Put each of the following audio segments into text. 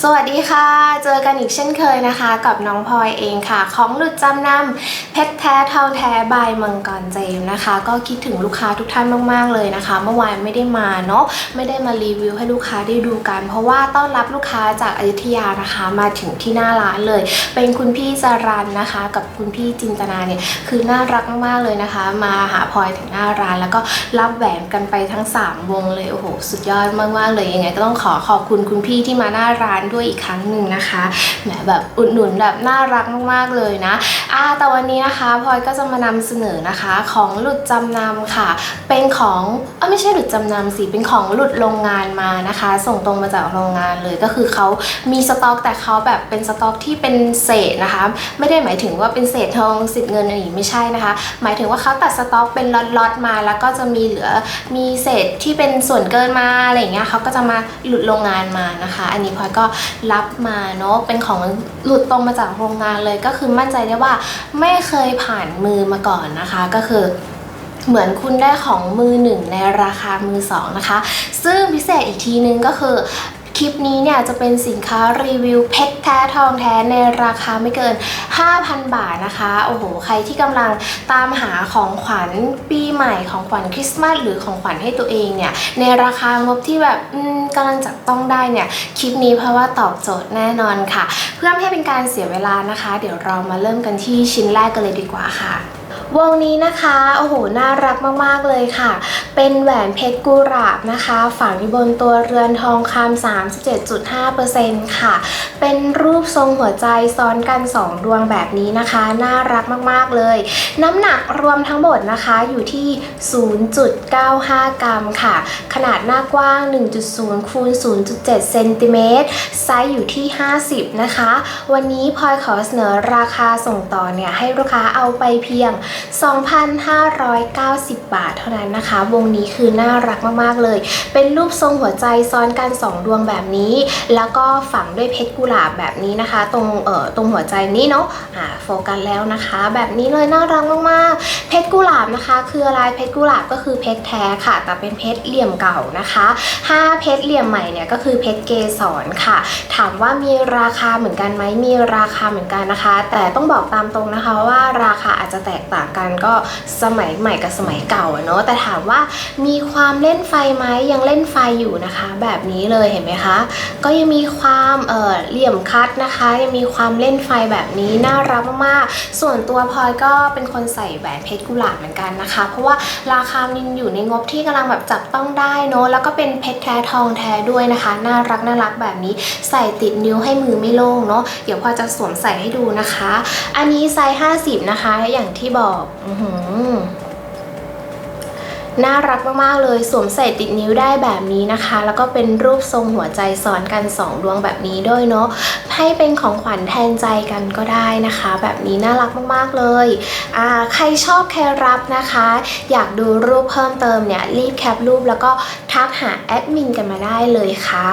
สวัสดีค่ะ เจอกันอีกเช่นเคยนะคะ กับน้องพลอยเองค่ะ ของหลุดจำนำเพชรแท้ทองแท้บายมังกรเจมส์นะคะ ก็คิดถึงลูกค้าทุกท่านมากๆเลยนะคะ เมื่อวานไม่ได้มาเนาะไม่ได้มารีวิวให้ลูกค้าได้ดูกัน เพราะว่าต้อนรับลูกค้าจากอยุธยานะคะ มาถึงที่หน้าร้านเลย เป็นคุณพี่จารันนะคะ กับคุณพี่จินตนาเนี่ยคือน่ารักมากๆเลยนะคะ มาหาพลอยถึงหน้าร้าน แล้วก็รับแหวนกันไปทั้ง 3 วงเลยโอ้โหสุดยอดมากๆเลยยังไงก็ต้องขอขอบคุณคุณพี่ที่มาหน้าร้านด้วยอีกครั้งหนึ่งนะคะแหมแบบอุดหนุนแบบน่ารักมากๆเลยนะอ่าแต่วันนี้นะคะพลอยก็จะมานำเสนอนะคะของหลุดจำนำค่ะ เป็นของเออไม่ใช่หลุดจำนำสิเป็นของหลุดโรงงานมานะคะ ส่งตรงมาจากโรงงานเลยก็คือเขามีสต็อกแต่เขาแบบเป็นสต็อกที่เป็นเศษนะคะ ไม่ได้หมายถึงว่าเป็นเศษทองสิทธิ์เงินอะไรอย่างนี้ไม่ใช่นะคะ หมายถึงว่าเขาตัดสต็อกเป็นล็อตๆมาแล้วก็จะมีเหลือมีเศษที่เป็นส่วนเกินมาอะไรอย่างเงี้ยเขาก็จะมาหลุดโรงงานมานะคะ อันนี้พลอยก็รับมาเนาะเป็นของหลุดตรงมาจากโรงงานเลยก็คือมั่นใจได้ว่าไม่เคยผ่านมือมาก่อนนะคะ ก็คือเหมือนคุณได้ของมือหนึ่งในราคามือสองนะคะ ซึ่งพิเศษอีกทีนึงก็คือ คลิปนี้เนี่ยจะเป็นสินค้ารีวิวเพชรแท้ทองแท้ในราคาไม่เกิน 5,000 บาทนะคะ โอ้โห ใครที่กำลังตามหาของขวัญปีใหม่ของขวัญคริสต์มาสหรือของขวัญให้ตัวเองเนี่ยในราคางบที่แบบกำลังจับต้องได้เนี่ยคลิปนี้เพราะว่าตอบโจทย์แน่นอนค่ะ เพื่อไม่ให้เป็นการเสียเวลานะคะ เดี๋ยวเรามาเริ่มกันที่ชิ้นแรกกันเลยดีกว่าค่ะ วงนี้นะคะโอ้โหน่ารักมากๆเลยค่ะ เป็นแหวนเพชรกุหลาบนะคะ ฝังอยู่บนตัวเรือนทองคำ37.5%ค่ะ เป็นรูปทรงหัวใจซ้อนกัน 2 ดวงแบบนี้นะคะ น่ารักมากๆเลย น้ำหนักรวมทั้งหมดนะคะอยู่ที่ 0.95 กรัมค่ะ ขนาดหน้ากว้าง 1.0คูณ0.7เซนติเมตรไซส์อยู่ที่ 50 นะคะ วันนี้พลอยขอเสนอราคาส่งต่อเนี่ยให้ลูกค้าเอาไปเพียง2,590 บาทเท่านั้นนะคะ วงนี้คือน่ารักมากๆเลย เป็นรูปทรงหัวใจซ้อนกัน 2 ดวงแบบนี้ แล้วก็ฝังด้วยเพชรกุหลาบแบบนี้นะคะ ตรงเอ่อตรงหัวใจนี้เนาะอ่าโฟกัสแล้วนะคะ แบบนี้เลยน่ารักมากๆ เพชรกุหลาบนะคะ คืออะไรเพชรกุหลาบก็คือเพชรแท้ค่ะ แต่เป็นเพชรเหลี่ยมเก่านะคะถ้าเพชรเหลี่ยมใหม่เนี่ยก็คือเพชรเกสรค่ะ ถามว่ามีราคาเหมือนกันไหมมีราคาเหมือนกันนะคะ แต่ต้องบอกตามตรงนะคะว่าราคาอาจจะแตกต่างกันก็สมัยใหม่กับสมัยเก่าอะเนาะแต่ถามว่ามีความเล่นไฟไหมยังเล่นไฟอยู่นะคะ แบบนี้เลยเห็นไหมคะก็ยังมีความเอ่อเหลี่ยมคัดนะคะ ยังมีความเล่นไฟแบบนี้น่ารักมากๆส่วนตัวพลอยก็เป็นคนใส่แหวนเพชรกุหลาบเหมือนกันนะคะ เพราะว่าราคามันอยู่ในงบที่กำลังแบบจับต้องได้เนาะแล้วก็เป็นเพชรแท้ทองแท้ด้วยนะคะ น่ารักน่ารักแบบนี้ใส่ติดนิ้วให้มือไม่โล่งเนาะเดี๋ยวพลอยจะสวมใส่ให้ดูนะคะ อันนี้ไซส์50 นะคะ อย่างที่บอกอื้อหือน่ารักมาก ๆ เลยสวมใส่ติดนิ้วได้แบบนี้นะคะ แล้วก็เป็นรูปทรงหัวใจซ้อนกัน 2 ดวงแบบนี้ด้วยเนาะให้เป็นของขวัญแทนใจกันก็ได้นะคะ แบบนี้น่ารักมาก ๆ เลยอ่าใครชอบใครรับนะคะ อยากดูรูปเพิ่มเติมเนี่ยรีบแคปรูปแล้วก็ทักหาแอดมินกันมาได้เลยค่ะ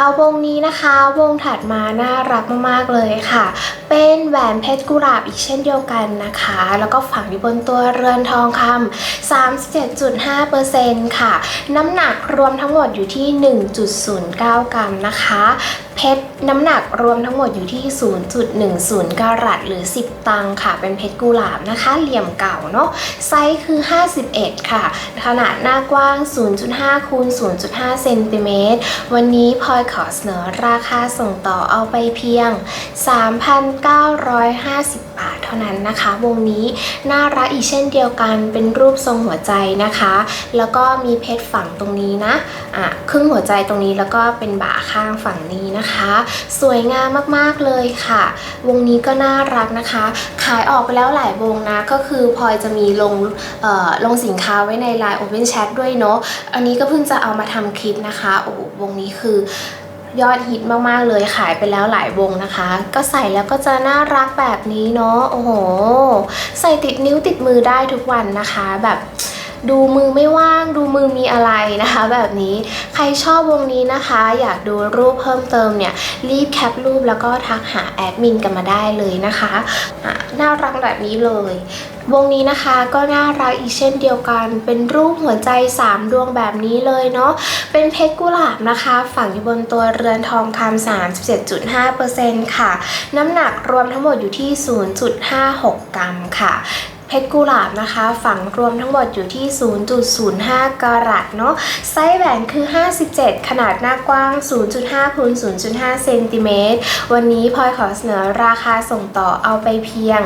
เอาวงนี้นะคะ วงถัดมาน่ารักมากๆเลยค่ะ เป็นแหวนเพชรกุหลาบอีกเช่นเดียวกันนะคะ แล้วก็ฝังอยู่บนตัวเรือนทองคำ37.5%ค่ะ น้ำหนักรวมทั้งหมดอยู่ที่ 1.09 กรัมนะคะ เพชรน้ำหนักรวมทั้งหมดอยู่ที่ 0.10 กรัตหรือ 10 ตังค่ะ เป็นเพชรกุหลาบนะคะ เหลี่ยมเก่าเนาะ ไซส์คือ 51 ค่ะ ขนาดหน้ากว้าง 0.5 คูณ 0.5 เซนติเมตร วันนี้พลอยขอเสนอราคาส่งต่อเอาไปเพียง 3,950 บาทเท่านั้นนะคะ วงนี้น่ารักอีกเช่นเดียวกัน เป็นรูปทรงหัวใจนะคะ แล้วก็มีเพชรฝังตรงนี้นะ อะ ครึ่งหัวใจตรงนี้แล้วก็เป็นบ่าข้างฝั่งนี้นะคะสวยงามมากๆเลยค่ะ วงนี้ก็น่ารักนะคะ ขายออกไปแล้วหลายวงนะ ก็คือพลอยจะมีลงลงสินค้าไว้ใน Line Open Chat ด้วยเนาะ อันนี้ก็เพิ่งจะเอามาทำคลิปนะคะ โอ้วงนี้คือยอดฮิตมากๆเลยขายไปแล้วหลายวงนะคะ ก็ใส่แล้วก็จะน่ารักแบบนี้เนาะ โอ้โห ใส่ติดนิ้วติดมือได้ทุกวันนะคะแบบ ดูมือไม่ว่างดูมือมีอะไรนะคะ แบบนี้ใครชอบวงนี้นะคะ อยากดูรูปเพิ่มเติมเนี่ยรีบแคปรูปแล้วก็ทักหาแอดมินกันมาได้เลยนะคะน่ารักแบบนี้เลยวงนี้นะคะก็น่ารักอีกเช่นเดียวกัน เป็นรูปหัวใจ 3 ดวงแบบนี้เลยเนาะเป็นเพชรกุหลาบนะคะ ฝังอยู่บนตัวเรือนทองคำ37.5%ค่ะ น้ำหนักรวมทั้งหมดอยู่ที่ 0.56 กรัมค่ะ เพชรกุหลาบนะคะ ฝังรวมทั้งหมดอยู่ที่ 0.05 กรัตเนาะไซส์แหวนคือ 57 ขนาดหน้ากว้าง 0.5คูณ0.5 เซนติเมตร วันนี้พลอยขอเสนอราคาส่งต่อเอาไปเพียง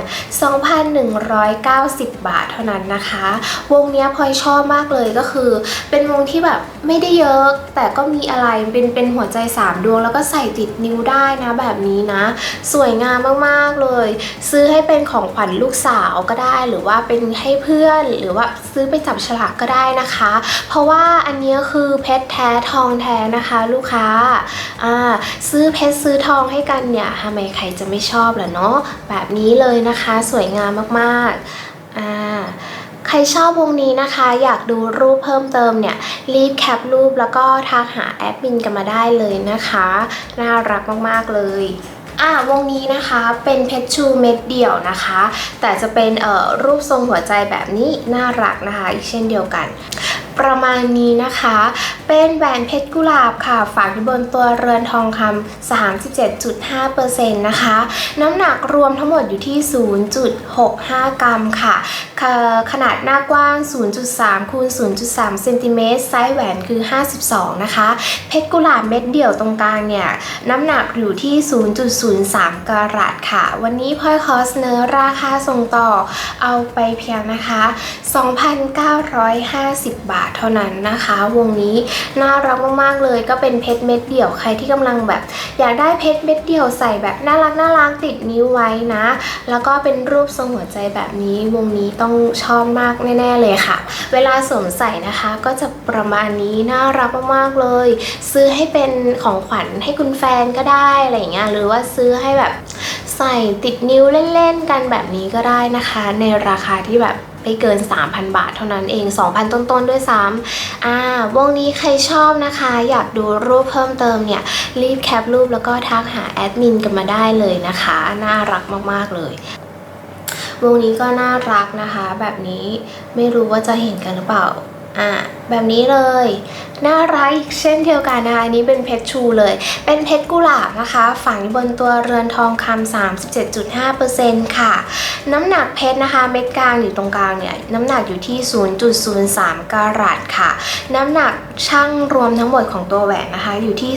2,190 บาทเท่านั้นนะคะ วงนี้พลอยชอบมากเลยก็คือ เป็นวงที่แบบไม่ได้เยอะ แต่ก็มีอะไรเป็นเป็นหัวใจ 3 ดวง แล้วก็ใส่ติดนิ้วได้นะแบบนี้นะ สวยงามมากๆเลย ซื้อให้เป็นของขวัญลูกสาวก็ได้หรือว่าเป็นให้เพื่อนหรือว่าซื้อไปจับฉลากก็ได้นะคะ เพราะว่าอันนี้คือเพชรแท้ทองแท้นะคะ ลูกค้าอ่าซื้อเพชรซื้อทองให้กันเนี่ยทำไมใครจะไม่ชอบล่ะเนาะแบบนี้เลยนะคะสวยงามมากๆอ่าใครชอบวงนี้นะคะ อยากดูรูปเพิ่มเติมเนี่ย รีบแคปรูปแล้วก็ทักหาแอดมินกันมาได้เลยนะคะ น่ารักมาก ๆ เลย อ่าวงนี้นะคะเป็นเพชรชูเม็ดเดี่ยวนะคะ แต่จะเป็นเอ่อรูปทรงหัวใจแบบนี้น่ารักนะคะ อีกเช่นเดียวกัน ประมาณนี้นะคะ เป็นแหวนเพชรกุหลาบค่ะ ฝากอยู่บนตัวเรือนทองคำ37.5%นะคะ น้ำหนักรวมทั้งหมดอยู่ที่ 0.65 กรัมค่ะ ขนาดหน้ากว้าง 0.3คูณ0.3เซนติเมตรไซส์แหวนคือ 52 นะคะ เพชรกุหลาบเม็ดเดี่ยวตรงกลางเนี่ย น้ำหนักอยู่ที่ 0.03 กรัตค่ะ วันนี้พลอยขอเสนอราคาส่งต่อเอาไปเพียงนะคะ 2,950 บาทเท่านั้นนะคะ วงนี้น่ารักมากๆเลยก็เป็นเพชรเม็ดเดี่ยวใครที่กำลังแบบ อยากได้เพชรเม็ดเดี่ยวใส่แบบน่ารักน่ารักติดนิ้วไว้นะ แล้วก็เป็นรูปทรงหัวใจแบบนี้ วงนี้ต้องชอบมากแน่ๆเลยค่ะ เวลาสวมใส่นะคะก็จะประมาณนี้น่ารักมากๆเลย ซื้อให้เป็นของขวัญให้คุณแฟนก็ได้อะไรอย่างเงี้ยหรือว่าซื้อให้แบบใส่ติดนิ้วเล่นๆกันแบบนี้ก็ได้นะคะ ในราคาที่แบบ ไม่เกิน 3,000 บาทเท่านั้นเอง 2,000 ต้นๆ ด้วยซ้ำอ่าวงนี้ใครชอบนะคะ อยากดูรูปเพิ่มเติมเนี่ย รีบแคปรูปแล้วก็ทักหาแอดมินกันมาได้เลยนะคะ น่ารักมากๆเลยวงนี้ก็น่ารักนะคะ แบบนี้ไม่รู้ว่าจะเห็นกันหรือเปล่าอ่า แบบนี้เลย น่ารักอีกเช่นเดียวกันนะคะอันนี้เป็นเพชรชูเลย เป็นเพชรกุหลาบนะคะ ฝังอยู่บนตัวเรือนทองคำ37.5%ค่ะ น้ำหนักเพชรนะคะเม็ดกลางอยู่ตรงกลางเนี่ยน้ำหนักอยู่ที่ 0.03 กรัตค่ะ น้ำหนักช่างรวมทั้งหมดของตัวแหวนนะคะ อยู่ที่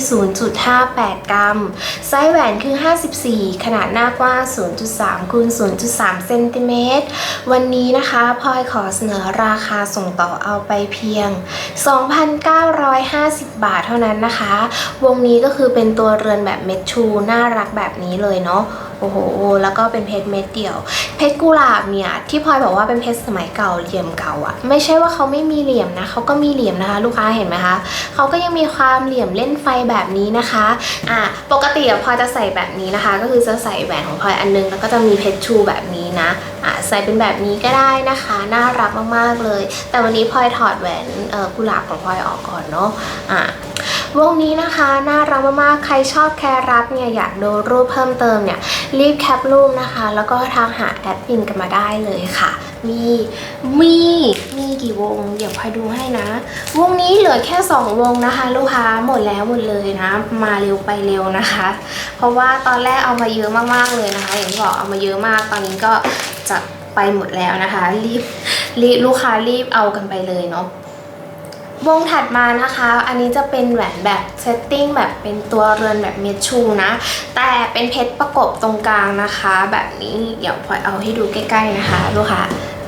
0.58 กรัม ไซส์แหวนคือ 54 ขนาดหน้ากว้าง 0.3คูณ0.3 เซนติเมตร วันนี้นะคะพลอยขอเสนอราคาส่งต่อเอาไปเพียง2,950 บาทเท่านั้นนะคะ วงนี้ก็คือเป็นตัวเรือนแบบเม็ดชู น่ารักแบบนี้เลยเนาะ โอ้โห แล้วก็เป็นเพชรเม็ดเดียว เพชรกุหลาบเนี่ยที่พลอยบอกว่าเป็นเพชรสมัยเก่าเหลี่ยมเก่าอะไม่ใช่ว่าเขาไม่มีเหลี่ยมนะเขาก็มีเหลี่ยมนะคะ ลูกค้าเห็นไหมคะเขาก็ยังมีความเหลี่ยมเล่นไฟแบบนี้นะคะอะปกติพลอยจะใส่แบบนี้นะคะ ก็คือจะใส่แหวนของพลอยอันนึงแล้วก็จะมีเพชรชูแบบนี้นะอะใส่เป็นแบบนี้ก็ได้นะคะ น่ารักมากๆเลย แต่วันนี้พลอยถอดแหวนกุหลาบของพลอยออกก่อนเนาะอะ วงนี้นะคะน่ารักมากๆ ใครชอบแครัทเนี่ยอยากดูรูปเพิ่มเติมเนี่ยรีบแคปรูปนะคะ แล้วก็ทักหาแอดมินกันมาได้เลยค่ะ มีมีมีกี่วง เดี๋ยวพลอยดูให้นะ วงนี้เหลือแค่ 2 วงนะคะ ลูกค้าหมดแล้วหมดเลยนะ มาเร็วไปเร็วนะคะ เพราะว่าตอนแรกเอามาเยอะมากๆเลยนะคะ อย่างที่บอกเอามาเยอะมากตอนนี้ก็จะไปหมดแล้วนะคะ รีบรีบลูกค้ารีบเอากันไปเลยเนาะ วงถัดมานะคะ อันนี้จะเป็นแหวนแบบเซตติ้งแบบเป็นตัวเรือนแบบเม็ดชูนะ แต่เป็นเพชรประกบตรงกลางนะคะ แบบนี้เดี๋ยวพลอยเอาให้ดูใกล้ๆนะคะดูค่ะ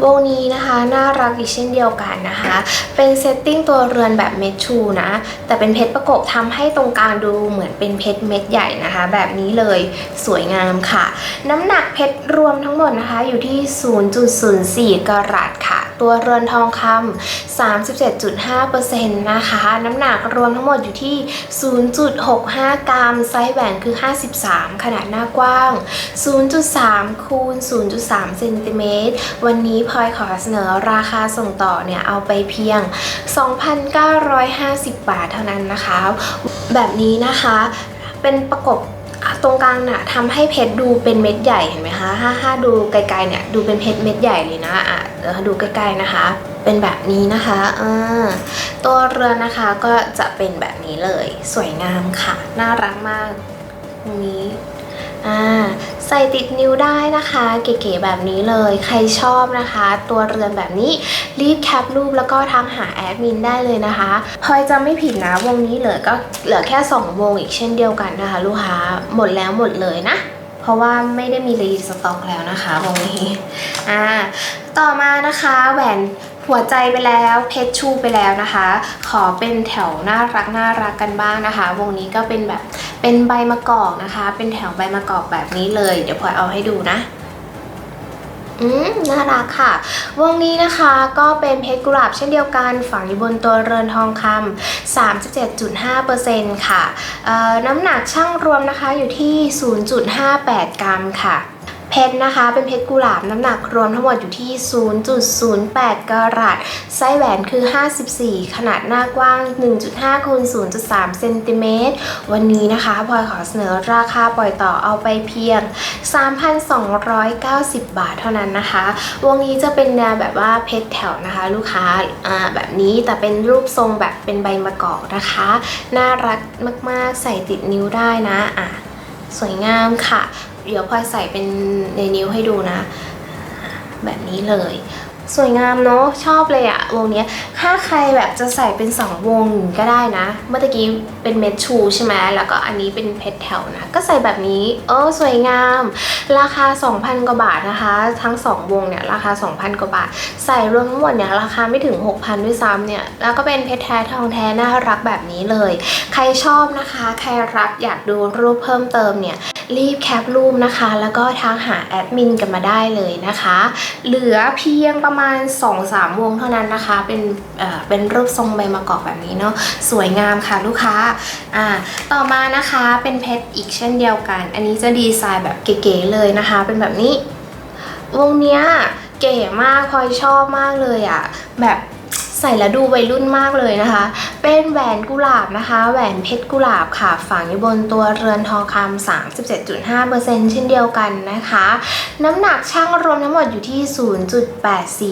วงนี้นะคะน่ารักอีกเช่นเดียวกันนะคะ เป็นเซตติ้งตัวเรือนแบบเม็ดชูนะ แต่เป็นเพชรประกบทำให้ตรงกลางดูเหมือนเป็นเพชรเม็ดใหญ่นะคะ แบบนี้เลยสวยงามค่ะ น้ำหนักเพชรรวมทั้งหมดนะคะอยู่ที่ 0.04 กรัตค่ะ ตัวเรือนทองคำ37.5%นะคะ น้ำหนักรวมทั้งหมดอยู่ที่ 0.65 กรัม ไซส์แหวนคือ 53 ขนาดหน้ากว้าง 0.3 คูณ 0.3 เซนติเมตรวันนี้พลอยขอเสนอราคาส่งต่อเนี่ยเอาไปเพียง 2,950 บาทเท่านั้นนะคะ แบบนี้นะคะเป็นประกบตรงกลางน่ะทำให้เพชรดูเป็นเม็ดใหญ่เห็นไหมคะถ้าถ้าดูไกลๆเนี่ยดูเป็นเพชรเม็ดใหญ่เลยนะอะเดี๋ยวดูใกล้ๆนะคะ เป็นแบบนี้นะคะอ่าตัวเรือนนะคะก็จะเป็นแบบนี้เลย สวยงามค่ะ น่ารักมากตรงนี้อ่า ใส่ติดนิ้วได้นะคะ เก๋ๆแบบนี้เลยใครชอบนะคะ ตัวเรือนแบบนี้รีบแคปรูปแล้วก็ทักหาแอดมินได้เลยนะคะพลอยจะไม่ผิดนะวงนี้เหลือก็เหลือแค่ 2 วงอีกเช่นเดียวกันนะคะ ลูกค้าหมดแล้วหมดเลยนะ เพราะว่าไม่ได้มีรีสต็อกแล้วนะคะวงนี้อ่าต่อมานะคะแหวน หัวใจไปแล้วเพชรชูไปแล้วนะคะ ขอเป็นแถวน่ารักน่ารักกันบ้างนะคะ วงนี้ก็เป็นแบบเป็นใบมะกอกนะคะ เป็นแถวใบมะกอกแบบนี้เลย เดี๋ยวพลอยเอาให้ดูนะอืมน่ารักค่ะ วงนี้นะคะก็เป็นเพชรกุหลาบเช่นเดียวกันฝังอยู่บนตัวเรือนทองคำ37.5%ค่ะเอ่อน้ำหนักช่างรวมนะคะอยู่ที่ 0.58 กรัมค่ะ ชรนะคะ เป็นเพชรกุหลาบน้ำหนักรวมทั้งหมดอยู่ที่ 0.08 กรัตไส้แหวนคือ 54 ขนาดหน้ากว้าง 1.5คูณ0.3 เซนติเมตร วันนี้นะคะพลอยขอเสนอราคาปล่อยต่อเอาไปเพียง 3,290 บาทเท่านั้นนะคะ วงนี้จะเป็นแนวแบบว่าเพชรแถวนะคะ ลูกค้าแบบนี้แต่เป็นรูปทรงแบบเป็นใบมะกอกนะคะ น่ารักมากๆใส่ติดนิ้วได้นะอะสวยงามค่ะ เดี๋ยวพลอยใส่เป็นในนิ้วให้ดูนะ แบบนี้เลย สวยงามเนาะชอบเลยอะวงนี้ถ้าใครแบบจะใส่เป็น 2 วงก็ได้นะ เมื่อกี้เป็นเม็ดชูใช่ไหมแล้วก็อันนี้เป็นเพชรแถวนะ ก็ใส่แบบนี้ เออสวยงาม ราคา 2,000 กว่าบาทนะคะ ทั้ง 2 วงเนี่ยราคา 2,000 กว่าบาท ใส่รวมทั้งหมดเนี่ยราคาไม่ถึง 6,000 ด้วยซ้ำเนี่ย แล้วก็เป็นเพชรแท้ทองแท้น่ารักแบบนี้เลย ใครชอบนะคะ ใครรับอยากดูรูปเพิ่มเติมเนี่ย รีบแคปรูปนะคะ แล้วก็ทักหาแอดมินกันมาได้เลยนะคะ เหลือเพียงประมาณ 2-3 วงเท่านั้นนะคะ เป็นเอ่อเป็นรูปทรงใบมะกอกแบบนี้เนาะสวยงามค่ะลูกค้าอ่าต่อมานะคะเป็นเพชรอีกเช่นเดียวกัน อันนี้จะดีไซน์แบบเก๋ๆเลยนะคะ เป็นแบบนี้ วงเนี้ยเก๋มากพลอยชอบมากเลยอะ่ะแบบ ใส่แล้วดูวัยรุ่นมากเลยนะคะ เป็นแหวนกุหลาบนะคะ แหวนเพชรกุหลาบค่ะ ฝังอยู่บนตัวเรือนทองคำ37.5%เช่นเดียวกันนะคะ น้ำหนักช่างรวมทั้งหมดอยู่ที่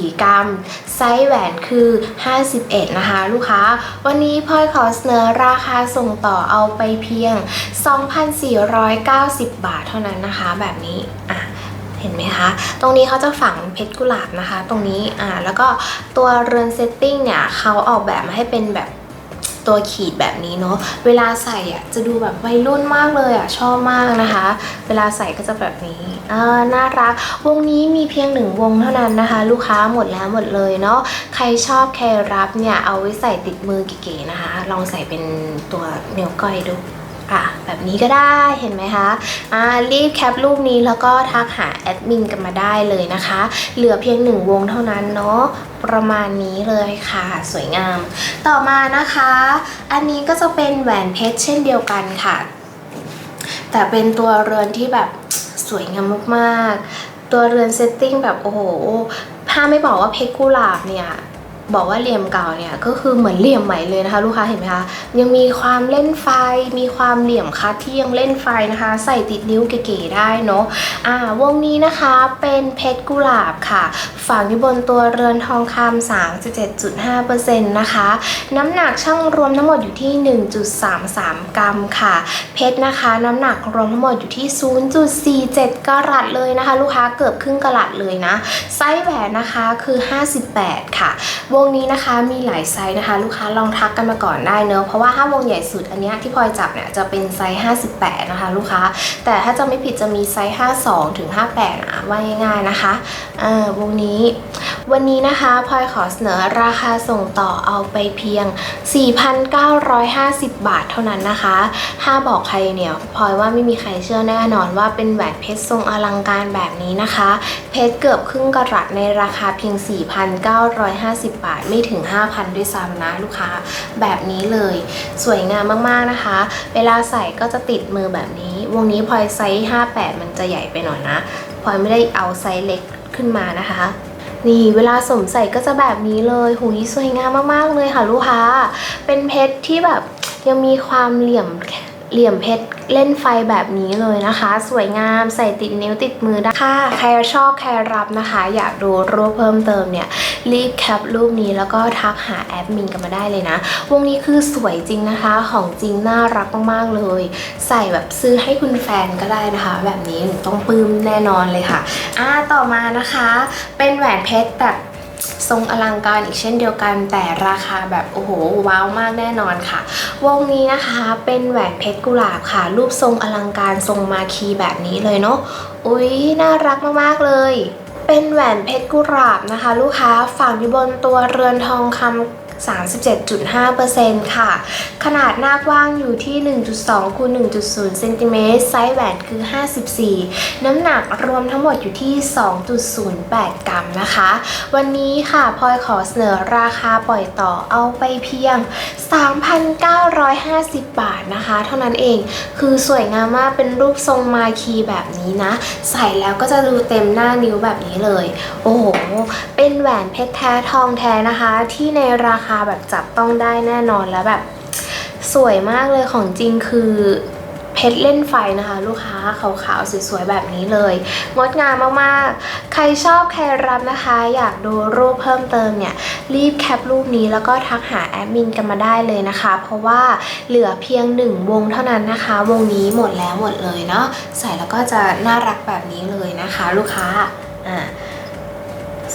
0.84 กรัม ไซส์แหวนคือ 51 นะคะ ลูกค้า วันนี้พลอยขอเสนอราคาส่งต่อเอาไปเพียง 2,490 บาทเท่านั้นนะคะ แบบนี้อะ ห็นไหมคะ ตรงนี้เขาจะฝังเพชรกุหลาบนะคะ ตรงนี้อ่าแล้วก็ตัวเรือนเซตติ้งเนี่ยเขาออกแบบมาให้เป็นแบบตัวขีดแบบนี้เนาะ เวลาใส่อะจะดูแบบวัยรุ่นมากเลยอะชอบมากนะคะ เวลาใส่ก็จะแบบนี้อ่าน่ารัก วงนี้มีเพียงหนึ่งวงเท่านั้นนะคะ ลูกค้าหมดแล้วหมดเลยเนาะ ใครชอบใครรับเนี่ยเอาไว้ใส่ติดมือเก๋ๆนะคะ ลองใส่เป็นตัวเนวก้อยดู อะแบบนี้ก็ได้เห็นไหมคะอ่ารีบแคปรูปนี้แล้วก็ทักหาแอดมินกันมาได้เลยนะคะ เหลือเพียงหนึ่งวงเท่านั้นเนาะประมาณนี้เลยค่ะ สวยงาม ต่อมานะคะ อันนี้ก็จะเป็นแหวนเพชรเช่นเดียวกันค่ะ แต่เป็นตัวเรือนที่แบบสวยงามมากๆ ตัวเรือนเซตติ้งแบบโอ้โหถ้าไม่บอกว่าเพชรกุหลาบเนี่ย บอกว่าเหลี่ยมเก่าเนี่ยก็คือเหมือนเหลี่ยมใหม่เลยนะคะ ลูกค้าเห็นไหมคะยังมีความเล่นไฟ มีความเหลี่ยมคัดที่ยังเล่นไฟนะคะ ใส่ติดนิ้วเก๋ๆได้เนาะอ่าวงนี้นะคะเป็นเพชรกุหลาบค่ะ ฝังอยู่บนตัวเรือนทองคำ37.5%นะคะ น้ำหนักช่างรวมทั้งหมดอยู่ที่ 1.33 กรัมค่ะ เพชรนะคะน้ำหนักรวมทั้งหมดอยู่ที่ 0.47 กรัตเลยนะคะ ลูกค้าเกือบครึ่งกรัตเลยนะไส้แหวนนะคะคือ 58 ค่ะววงนี้นะคะมีหลายไซส์นะคะ ลูกค้าลองทักกันมาก่อนได้เนอะเพราะว่าถ้าวงใหญ่สุดอันนี้ที่พลอยจับเนี่ยจะเป็นไซส์ 58 นะคะ ลูกค้า แต่ถ้าจะไม่ผิดจะมีไซส์ 52 ถึง 58นะว่าง่ายๆนะคะเอ่าวงนี้ วันนี้นะคะพลอยขอเสนอราคาส่งต่อเอาไปเพียง 4,950 บาทเท่านั้นนะคะ ถ้าบอกใครเนี่ยพลอยว่าไม่มีใครเชื่อแน่นอนว่าเป็นแหวนเพชรทรงอลังการแบบนี้นะคะ เพชรเกือบครึ่งกะรัตในราคาเพียง 4,950 บาทไม่ถึง 5,000 ด้วยซ้ำนะลูกค้าแบบนี้เลย สวยงามมากๆนะคะ เวลาใส่ก็จะติดมือแบบนี้ วงนี้พลอยไซส์ 58 มันจะใหญ่ไปหน่อยนะพลอยไม่ได้เอาไซส์เล็กขึ้นมานะคะนี่เวลาสวมใส่ก็จะแบบนี้เลยหูยสวยงามมากๆเลยค่ะลูกค้า เป็นเพชรที่แบบยังมีความเหลี่ยม เหลี่ยมเพชรเล่นไฟแบบนี้เลยนะคะ สวยงามใส่ติดนิ้วติดมือได้ค่ะใครชอบใครรับนะคะ อยากดูรูปเพิ่มเติมเนี่ย รีบแคปรูปนี้แล้วก็ทักหาแอดมินกันมาได้เลยนะ วงนี้คือสวยจริงนะคะ ของจริงน่ารักมากๆเลย ใส่แบบซื้อให้คุณแฟนก็ได้นะคะ แบบนี้ต้องปลื้มแน่นอนเลยค่ะอ่าต่อมานะคะ เป็นแหวนเพชรแบบ ทรงอลังการอีกเช่นเดียวกันแต่ราคาแบบโอ้โหว้าวมากแน่นอนค่ะ วงนี้นะคะเป็นแหวนเพชรกุหลาบค่ะ รูปทรงอลังการทรงมาคีแบบนี้เลยเนาะอุ๊ย น่ารักมากๆเลยเป็นแหวนเพชรกุหลาบนะคะ ลูกค้าฝังอยู่บนตัวเรือนทองคำ 37.5%ค่ะ ขนาดหน้ากว้างอยู่ที่ 1.2คูณ1.0เซนติเมตรไซส์แหวนคือ 54 น้ำหนักรวมทั้งหมดอยู่ที่ 2.08 กรัมนะคะ วันนี้ค่ะพลอยขอเสนอราคาปล่อยต่อเอาไปเพียง 3,950 บาทนะคะ เท่านั้นเอง คือสวยงามมากเป็นรูปทรงมาคีแบบนี้นะ ใส่แล้วก็จะดูเต็มหน้านิ้วแบบนี้เลย โอ้โห เป็นแหวนเพชรแท้ทองแท้นะคะ ที่ในราคาแบบจับต้องได้แน่นอนแล้วแบบสวยมากเลยของจริงคือเพชรเล่นไฟนะคะ ลูกค้าขาวๆสวยๆแบบนี้เลย งดงามมากๆ ใครชอบใครรับนะคะ อยากดูรูปเพิ่มเติมเนี่ย รีบแคปรูปนี้แล้วก็ทักหาแอดมินกันมาได้เลยนะคะ เพราะว่าเหลือเพียงหนึ่งวงเท่านั้นนะคะ วงนี้หมดแล้วหมดเลยเนาะใส่แล้วก็จะน่ารักแบบนี้เลยนะคะ ลูกค้าอ่า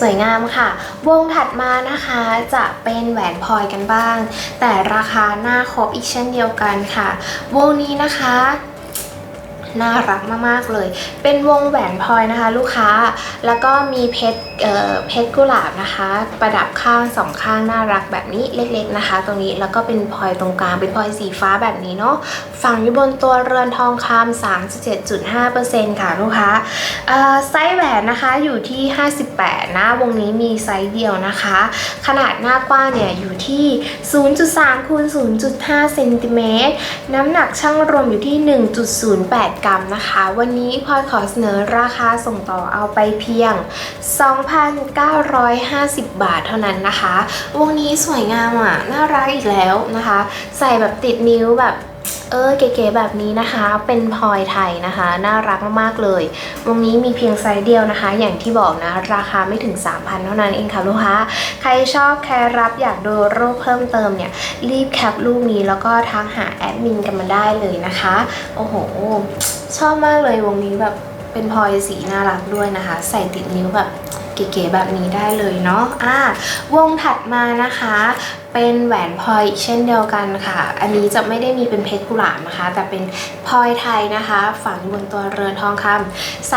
สวยงามค่ะ วงถัดมานะคะจะเป็นแหวนพลอยกันบ้าง แต่ราคาหน้าครบอีกเช่นเดียวกันค่ะ วงนี้นะคะ น่ารักมากๆเลย เป็นวงแหวนพลอยนะคะ ลูกค้า แล้วก็มีเพชรเอ่อเพชรกุหลาบนะคะ ประดับข้างสองข้างน่ารักแบบนี้เล็กๆนะคะ ตรงนี้แล้วก็เป็นพลอยตรงกลางเป็นพลอยสีฟ้าแบบนี้เนาะฝังอยู่บนตัวเรือนทองคำ37.5%ค่ะลูกค้าเอ่อไซส์แหวนนะคะอยู่ที่ 58 นะ วงนี้มีไซส์เดียวนะคะ ขนาดหน้ากว้างเนี่ยอยู่ที่ 0.3คูณ0.5เซนติเมตรน้ำหนักช่างรวมอยู่ที่ 1.08กรัมนะคะ วันนี้พลอยขอเสนอราคาส่งต่อเอาไปเพียง 2,950 บาทเท่านั้นนะคะ วงนี้สวยงามอะ น่ารักอีกแล้วนะคะ ใส่แบบติดนิ้วแบบ เออเก๋ๆแบบนี้นะคะ เป็นพลอยไทยนะคะ น่ารักมากๆเลยวงนี้มีเพียงไซส์เดียวนะคะ อย่างที่บอกนะ ราคาไม่ถึง 3,000 เท่านั้นเองค่ะลูกค้า ใครชอบใครรับอยากดูรูปเพิ่มเติมเนี่ย รีบแคปรูปนี้แล้วก็ทักหาแอดมินกันมาได้เลยนะคะ โอ้โห ชอบมากเลยวงนี้แบบเป็นพลอยสีน่ารักด้วยนะคะ ใส่ติดนิ้วแบบ เก๋ๆแบบนี้ได้เลยเนาะอ่าวงถัดมานะคะ เป็นแหวนพลอยเช่นเดียวกันค่ะ อันนี้จะไม่ได้มีเป็นเพชรกุหลาบนะคะ แต่เป็นพลอยไทยนะคะ ฝังบนตัวเรือนทองคำ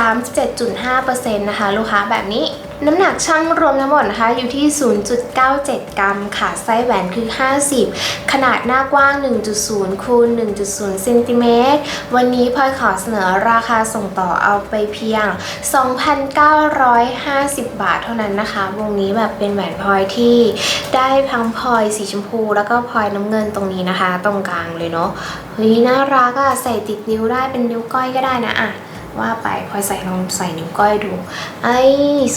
37.5%นะคะ ลูกค้าแบบนี้ น้ำหนักช่างรวมทั้งหมดนะคะอยู่ที่ 0.97 กรัมค่ะ ไซส์แหวนคือ 50 ขนาดหน้ากว้าง 1.0 คูณ 1.0 เซนติเมตร วันนี้พลอยขอเสนอราคาส่งต่อเอาไปเพียง 2,950 บาทเท่านั้นนะคะ วงนี้แบบเป็นแหวนพลอยที่ได้ทั้งพลอยสีชมพู แล้วก็พลอยน้ำเงินตรงนี้นะคะ ตรงกลางเลยเนาะเฮ้ยน่ารักอะใส่ติดนิ้วได้เป็นนิ้วก้อยก็ได้นะอะ ว่าไปพลอยใส่ลองใส่นิ้วก้อยดู ไอ้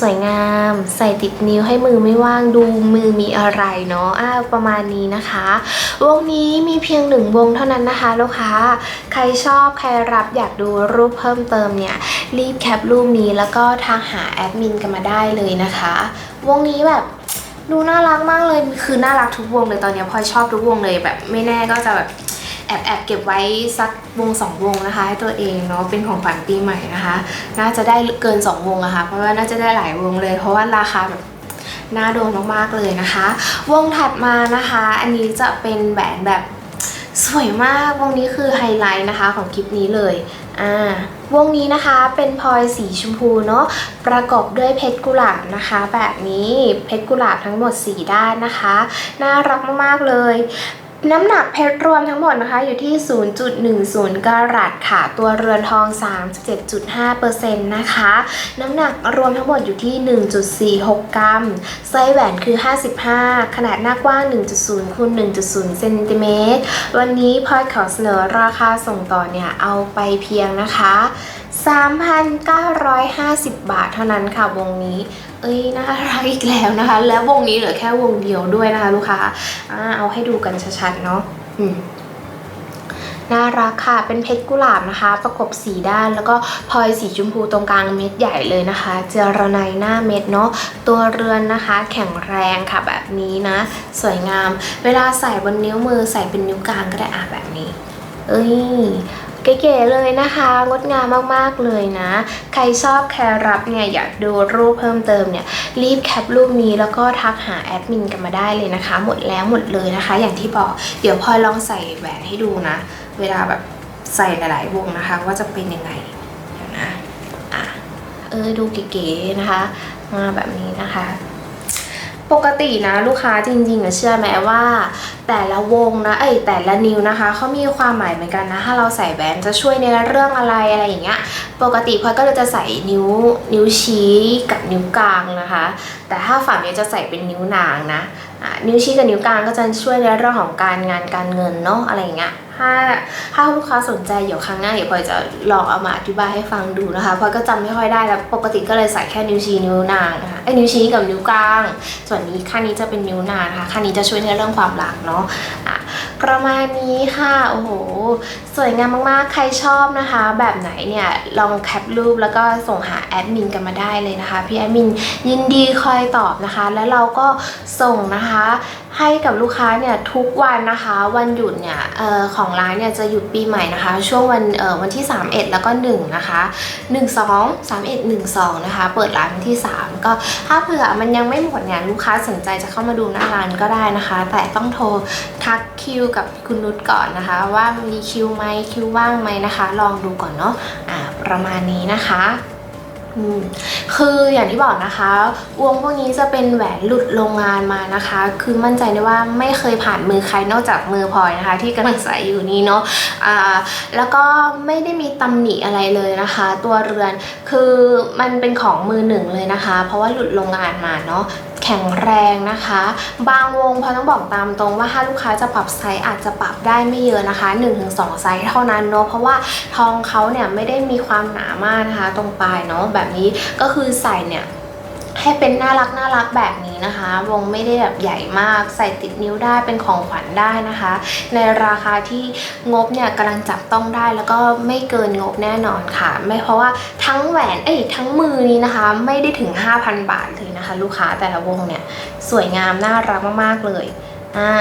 สวยงาม ใส่ติดนิ้วให้มือไม่ว่างดูมือมีอะไรเนาะอ้าวประมาณนี้นะคะ วงนี้มีเพียงหนึ่งวงเท่านั้นนะคะลูกค้า ใครชอบใครรับอยากดูรูปเพิ่มเติมเนี่ย รีบแคปรูปนี้แล้วก็ทักหาแอดมินกันมาได้เลยนะคะ วงนี้แบบดูน่ารักมากเลยคือน่ารักทุกวงเลยตอนนี้พลอยชอบทุกวงเลยแบบไม่แน่ก็จะแบบ แอบแอบเก็บไว้สักวงสองวงนะคะให้ตัวเองเนาะเป็นของขวัญปีใหม่นะคะ น่าจะได้เกินสองวงอะค่ะเพราะว่าน่าจะได้หลายวงเลย เพราะว่าราคาแบบน่าโดนมากๆเลยนะคะ วงถัดมานะคะ อันนี้จะเป็นแหวนแบบสวยมากวงนี้คือไฮไลท์นะคะของคลิปนี้เลยอ่าวงนี้นะคะเป็นพลอยสีชมพูเนาะประกอบด้วยเพชรกุหลาบนะคะ แบบนี้เพชรกุหลาบทั้งหมด 4 ด้านนะคะ น่ารักมากๆเลย น้ำหนักเพชรรวมทั้งหมดนะคะอยู่ที่ 0.10 กรัตค่ะ ตัวเรือนทอง 37.5%นะคะ น้ำหนักรวมทั้งหมดอยู่ที่ 1.46 กรัม ไซส์แหวนคือ 55 ขนาดหน้ากว้าง 1.0คูณ1.0 เซนติเมตร วันนี้พลอยขอเสนอราคาส่งต่อเนี่ยเอาไปเพียงนะคะ 3,950 บาทเท่านั้นค่ะวงนี้ เอ้ยน่ารักอีกแล้วนะคะ แล้ววงนี้เหลือแค่วงเดียวด้วยนะคะลูกค้าเอาให้ดูกันชัดๆเนาะน่ารักค่ะเป็นเพชรกุหลาบนะคะ ประกบสีด้านแล้วก็พลอยสีชมพูตรงกลางเม็ดใหญ่เลยนะคะ เจรไนหน้าเม็ดเนาะตัวเรือนนะคะ แข็งแรงค่ะแบบนี้นะ สวยงาม เวลาใส่บนนิ้วมือใส่เป็นนิ้วกลางก็ได้อะแบบนี้ เอ้ย เก๋ๆเลยนะคะ งดงามมากๆเลยนะ ใครชอบแครรับเนี่ยอยากดูรูปเพิ่มเติมเนี่ยรีบแคปรูปนี้แล้วก็ทักหาแอดมินกันมาได้เลยนะคะ หมดแล้วหมดเลยนะคะ อย่างที่บอกเดี๋ยวพลอยลองใส่แหวนให้ดูนะ เวลาแบบใส่หลาย ๆ วงนะคะ ว่าจะเป็นยังไงนะอะเออดูเก๋ๆนะคะมาแบบนี้นะคะ ปกตินะลูกค้าจริงๆอะเชื่อไหมว่า แต่ละวงนะเอ้ยแต่ละนิ้วนะคะเขามีความหมายเหมือนกันนะถ้าเราใส่แหวนจะช่วยในเรื่องอะไรอะไรอย่างเงี้ยปกติพลอยก็เลยจะใส่นิ้วนิ้วชี้กับนิ้วกลางนะคะ แต่ถ้าฝั่งนี้จะใส่เป็นนิ้วนางนะะนิ้วชี้กับนิ้วกลางก็จะช่วยในเรื่องของการงานการเงินเนาะอะไรอย่างเงี้ย ถ้าถ้าลูกค้าสนใจเดี๋ยวครั้งหน้าเดี๋ยวพลอยจะลองเอามาอธิบายให้ฟังดูนะคะพลอยก็จำไม่ค่อยได้แล้วปกติก็เลยใส่แค่นิ้วชี้นิ้วนางนะคะไอ้นิ้วชี้กับนิ้วกลาง ส่วนนี้ข้างนี้จะเป็นนิ้วนางนะคะข้างนี้จะช่วยในเรื่องความรักเนาะอะประมาณนี้ค่ะโอ้โหสวยงามมากๆ ใครชอบนะคะ แบบไหนเนี่ยลองแคปรูปแล้วก็ส่งหาแอดมินกันมาได้เลยนะคะพี่แอดมินยินดีคอยตอบนะคะ แล้วเราก็ส่งนะคะ ให้กับลูกค้าเนี่ยทุกวันนะคะ วันหยุดเนี่ยออของร้านเนี่ยจะหยุดปีใหม่นะคะ ช่วงวันออวันที่ 31 แล้วก็ 1 นะคะ 1 2 3 1 1 2 นะคะ เปิดร้านวันที่ 3 ก็ถ้าเผื่อมันยังไม่หมดเนี่ยลูกค้าสนใจจะเข้ามาดูหน้าร้านก็ได้นะคะ แต่ต้องโทรทักคิวกับคุณนุชก่อนนะคะ ว่ามีคิวไหมคิวว่างไหมนะคะ ลองดูก่อนเนาะอ่าประมาณนี้นะคะ คืออย่างที่บอกนะคะ วงพวกนี้จะเป็นแหวนหลุดโรงงานมานะคะ คือมั่นใจได้ว่าไม่เคยผ่านมือใครนอกจากมือพลอยนะคะ ที่กำลังใส่อยู่นี้เนาะอ่าแล้วก็ไม่ได้มีตำหนิอะไรเลยนะคะ ตัวเรือนคือมันเป็นของมือหนึ่งเลยนะคะ เพราะว่าหลุดโรงงานมาเนาะแข็งแรงนะคะ บางวงพอต้องบอกตามตรงว่าถ้าลูกค้าจะปรับไซส์อาจจะปรับได้ไม่เยอะนะคะ 1-2 ไซส์เท่านั้นเนาะเพราะว่าทองเขาเนี่ยไม่ได้มีความหนามากนะคะ ตรงปลายเนาะแบบนี้ก็คือใส่เนี่ย ให้เป็นน่ารักน่ารักแบบนี้นะคะ วงไม่ได้แบบใหญ่มาก ใส่ติดนิ้วได้เป็นของขวัญได้นะคะ ในราคาที่งบเนี่ยกำลังจับต้องได้แล้วก็ไม่เกินงบแน่นอนค่ะ ไม่เพราะว่าทั้งแหวนเอ้ยทั้งมือนี้นะคะ ไม่ได้ถึง 5,000 บาทเลยนะคะ ลูกค้าแต่ละวงเนี่ยสวยงามน่ารักมากๆเลย อ่า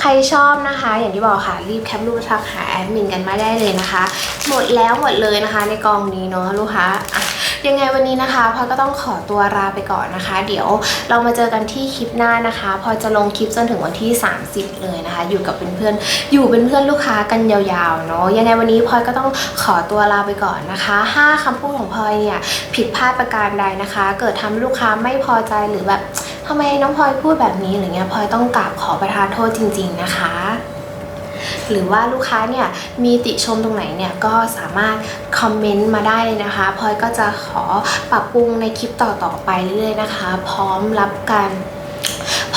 ใครชอบนะคะ อย่างที่บอกค่ะรีบแคปรูปทักหาแอดมินกันมาได้เลยนะคะ หมดแล้วหมดเลยนะคะในกองนี้เนาะลูกค้ายังไงวันนี้นะคะพลอยก็ต้องขอตัวลาไปก่อนนะคะ เดี๋ยวเรามาเจอกันที่คลิปหน้านะคะพลอยจะลงคลิปจนถึงวันที่ 30 เลยนะคะ อยู่กับเพื่อนๆอยู่เป็นเพื่อนลูกค้ากันยาวๆเนาะยังไงวันนี้พลอยก็ต้องขอตัวลาไปก่อนนะคะ 5คำพูดของพลอยเนี่ยผิดพลาดประการใดนะคะ เกิดทำให้ลูกค้าไม่พอใจหรือแบบ ทำไมน้องพลอยพูดแบบนี้อะไรเงี้ยพลอยต้องกราบขอประทานโทษจริง ๆนะคะ หรือว่าลูกค้าเนี่ยมีติชมตรงไหนเนี่ยก็สามารถคอมเมนต์มาได้เลยนะคะพลอยก็จะขอปรับปรุงในคลิปต่อๆไปเรื่อยๆนะคะ พร้อมรับการ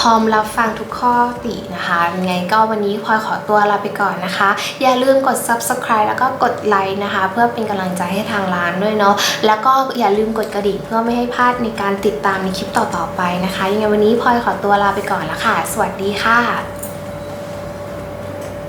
พร้อมรับฟังทุกข้อตินะคะยังไงก็วันนี้พลอยขอตัวลาไปก่อนนะคะ อย่าลืมกด subscribe แล้วก็กดไลค์นะคะ เพื่อเป็นกำลังใจให้ทางร้านด้วยเนาะแล้วก็อย่าลืมกดกระดิ่งเพื่อไม่ให้พลาดในการติดตามในคลิปต่อๆไปนะคะ ยังไงวันนี้พลอยขอตัวลาไปก่อนละค่ะ สวัสดีค่ะ